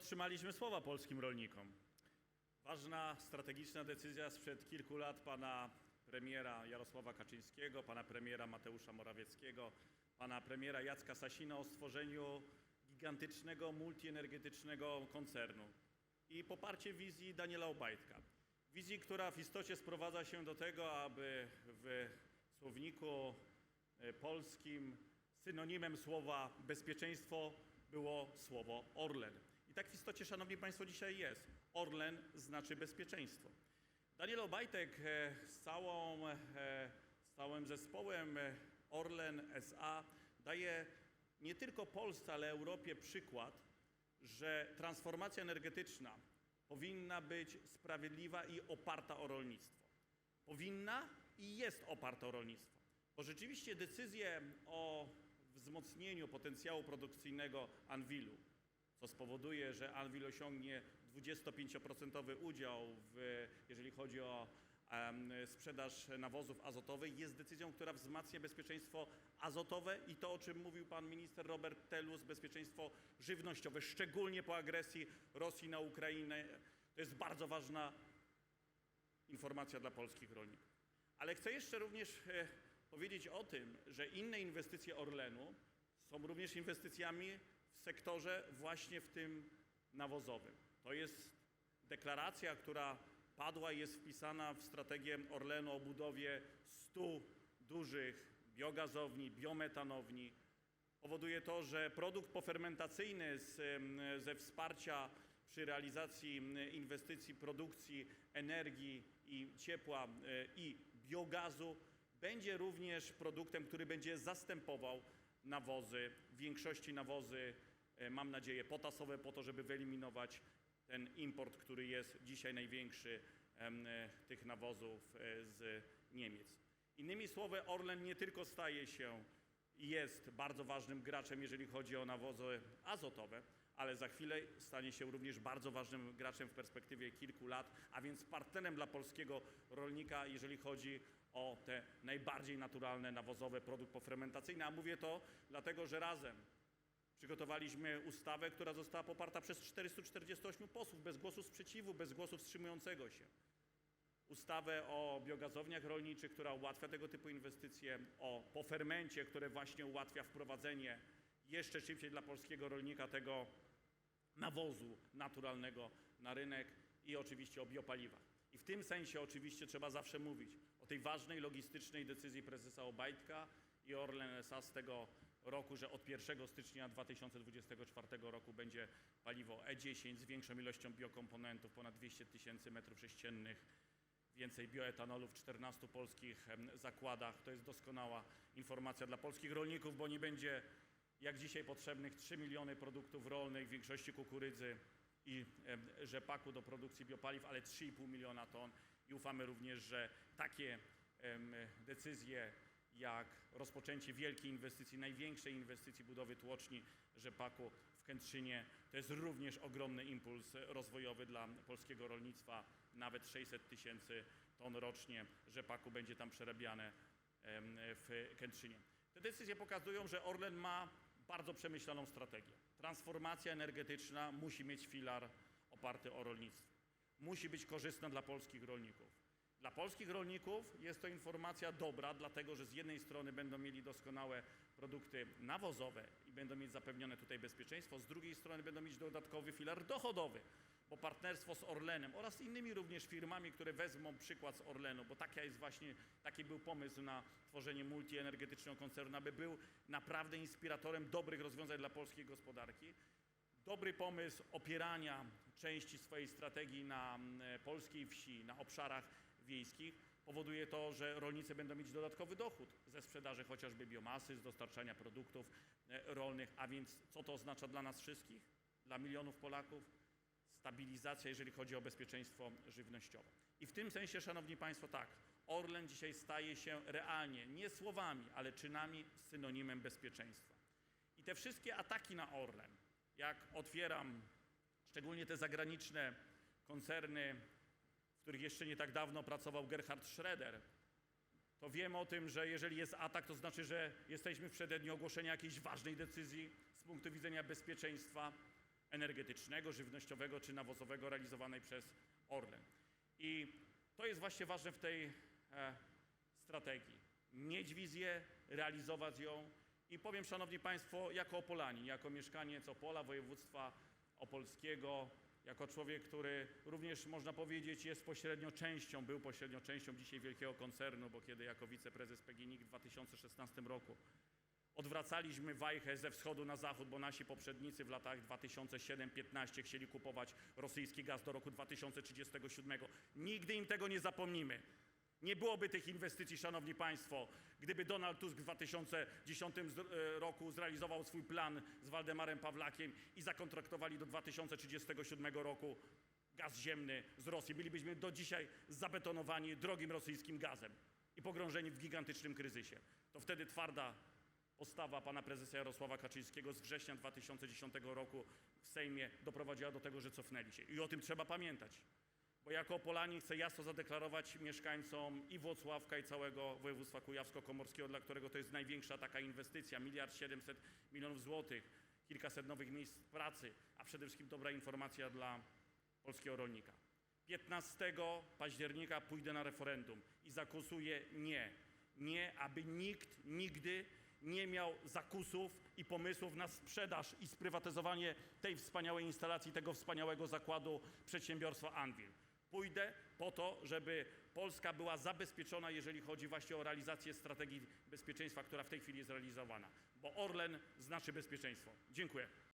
dotrzymaliśmy słowa polskim rolnikom. Ważna strategiczna decyzja sprzed kilku lat pana premiera Jarosława Kaczyńskiego, pana premiera Mateusza Morawieckiego, pana premiera Jacka Sasina o stworzeniu gigantycznego, multienergetycznego koncernu i poparcie wizji Daniela Obajtka. Wizji, która w istocie sprowadza się do tego, aby w słowniku e, polskim synonimem słowa bezpieczeństwo było słowo Orlen. Tak w istocie, Szanowni Państwo, dzisiaj jest. Orlen znaczy bezpieczeństwo. Daniel Obajtek e, z, całą, e, z całym zespołem e, Orlen SA daje nie tylko Polsce, ale Europie przykład, że transformacja energetyczna powinna być sprawiedliwa i oparta o rolnictwo. Powinna i jest oparta o rolnictwo. Bo rzeczywiście decyzje o wzmocnieniu potencjału produkcyjnego Anwilu, co spowoduje, że Anwil osiągnie 25% udział, w, jeżeli chodzi o sprzedaż nawozów azotowych, jest decyzją, która wzmacnia bezpieczeństwo azotowe i to, o czym mówił pan minister Robert Telus, bezpieczeństwo żywnościowe, szczególnie po agresji Rosji na Ukrainę. To jest bardzo ważna informacja dla polskich rolników. Ale chcę jeszcze również e, powiedzieć o tym, że inne inwestycje Orlenu są również inwestycjami w sektorze właśnie w tym nawozowym. To jest deklaracja, która padła i jest wpisana w strategię Orlenu o budowie 100 dużych biogazowni, biometanowni. Powoduje to, że produkt pofermentacyjny z, ze wsparcia przy realizacji inwestycji produkcji energii i ciepła e, i biogazu będzie również produktem, który będzie zastępował nawozy, w większości nawozy, e, mam nadzieję, potasowe, po to, żeby wyeliminować ten import, który jest dzisiaj największy e, tych nawozów e, z Niemiec. Innymi słowy, Orlen nie tylko staje się i jest bardzo ważnym graczem, jeżeli chodzi o nawozy azotowe, ale za chwilę stanie się również bardzo ważnym graczem w perspektywie kilku lat, a więc partnerem dla polskiego rolnika, jeżeli chodzi o te najbardziej naturalne nawozowe produkt pofermentacyjny. A mówię to dlatego, że razem przygotowaliśmy ustawę, która została poparta przez 448 posłów, bez głosu sprzeciwu, bez głosu wstrzymującego się ustawę o biogazowniach rolniczych, która ułatwia tego typu inwestycje, o pofermencie, które właśnie ułatwia wprowadzenie jeszcze szybciej dla polskiego rolnika tego nawozu naturalnego na rynek i oczywiście o biopaliwach. I w tym sensie oczywiście trzeba zawsze mówić tej ważnej logistycznej decyzji prezesa Obajtka i Orlen S.A. z tego roku, że od 1 stycznia 2024 roku będzie paliwo E10 z większą ilością biokomponentów, ponad 200 tysięcy metrów sześciennych, więcej bioetanolu w 14 polskich zakładach. To jest doskonała informacja dla polskich rolników, bo nie będzie jak dzisiaj potrzebnych 3 miliony produktów rolnych, w większości kukurydzy i rzepaku do produkcji biopaliw, ale 3,5 miliona ton. I ufamy również, że takie decyzje jak rozpoczęcie wielkiej inwestycji, największej inwestycji budowy tłoczni rzepaku w Kętrzynie. To jest również ogromny impuls rozwojowy dla polskiego rolnictwa. Nawet 600 tysięcy ton rocznie rzepaku będzie tam przerabiane w Kętrzynie. Te decyzje pokazują, że Orlen ma bardzo przemyślaną strategię. Transformacja energetyczna musi mieć filar oparty o rolnictwo. Musi być korzystna dla polskich rolników. Dla polskich rolników jest to informacja dobra, dlatego że z jednej strony będą mieli doskonałe produkty nawozowe i będą mieć zapewnione tutaj bezpieczeństwo, z drugiej strony będą mieć dodatkowy filar dochodowy, bo partnerstwo z Orlenem oraz innymi również firmami, które wezmą przykład z Orlenu, bo taka jest właśnie, taki był pomysł na tworzenie multienergetycznego koncernu, aby był naprawdę inspiratorem dobrych rozwiązań dla polskiej gospodarki dobry pomysł opierania części swojej strategii na mm, polskiej wsi, na obszarach wiejskich powoduje to, że rolnicy będą mieć dodatkowy dochód ze sprzedaży chociażby biomasy, z dostarczania produktów e, rolnych. A więc co to oznacza dla nas wszystkich, dla milionów Polaków? Stabilizacja, jeżeli chodzi o bezpieczeństwo żywnościowe. I w tym sensie, Szanowni Państwo, tak, Orlen dzisiaj staje się realnie, nie słowami, ale czynami synonimem bezpieczeństwa. I te wszystkie ataki na Orlen, jak otwieram szczególnie te zagraniczne koncerny, w których jeszcze nie tak dawno pracował Gerhard Schroeder, to wiem o tym, że jeżeli jest atak, to znaczy, że jesteśmy w przededniu ogłoszenia jakiejś ważnej decyzji z punktu widzenia bezpieczeństwa energetycznego, żywnościowego czy nawozowego realizowanej przez Orlen. I to jest właśnie ważne w tej e, strategii. Mieć wizję, realizować ją i powiem, Szanowni Państwo, jako Opolanin, jako mieszkaniec Opola, województwa opolskiego, jako człowiek, który również można powiedzieć jest pośrednio częścią, był pośrednio częścią dzisiaj wielkiego koncernu, bo kiedy jako wiceprezes PGNiG w 2016 roku odwracaliśmy wajchę ze wschodu na zachód, bo nasi poprzednicy w latach 2007-15 chcieli kupować rosyjski gaz do roku 2037. Nigdy im tego nie zapomnimy. Nie byłoby tych inwestycji, szanowni państwo, gdyby Donald Tusk w 2010 z- e, roku zrealizował swój plan z Waldemarem Pawlakiem i zakontraktowali do 2037 roku gaz ziemny z Rosji. Bylibyśmy do dzisiaj zabetonowani drogim rosyjskim gazem i pogrążeni w gigantycznym kryzysie. To wtedy twarda postawa pana prezesa Jarosława Kaczyńskiego z września 2010 roku w Sejmie doprowadziła do tego, że cofnęli się. I o tym trzeba pamiętać. Jako Polanin chcę jasno zadeklarować mieszkańcom i Włocławka, i całego województwa kujawsko-komorskiego, dla którego to jest największa taka inwestycja, miliard 700 milionów złotych, kilkaset nowych miejsc pracy, a przede wszystkim dobra informacja dla polskiego rolnika. 15 października pójdę na referendum i zagłosuję nie. Nie, aby nikt nigdy nie miał zakusów i pomysłów na sprzedaż i sprywatyzowanie tej wspaniałej instalacji, tego wspaniałego zakładu przedsiębiorstwa Anvil. Pójdę po to, żeby Polska była zabezpieczona, jeżeli chodzi właśnie o realizację strategii bezpieczeństwa, która w tej chwili jest realizowana. Bo Orlen znaczy bezpieczeństwo. Dziękuję.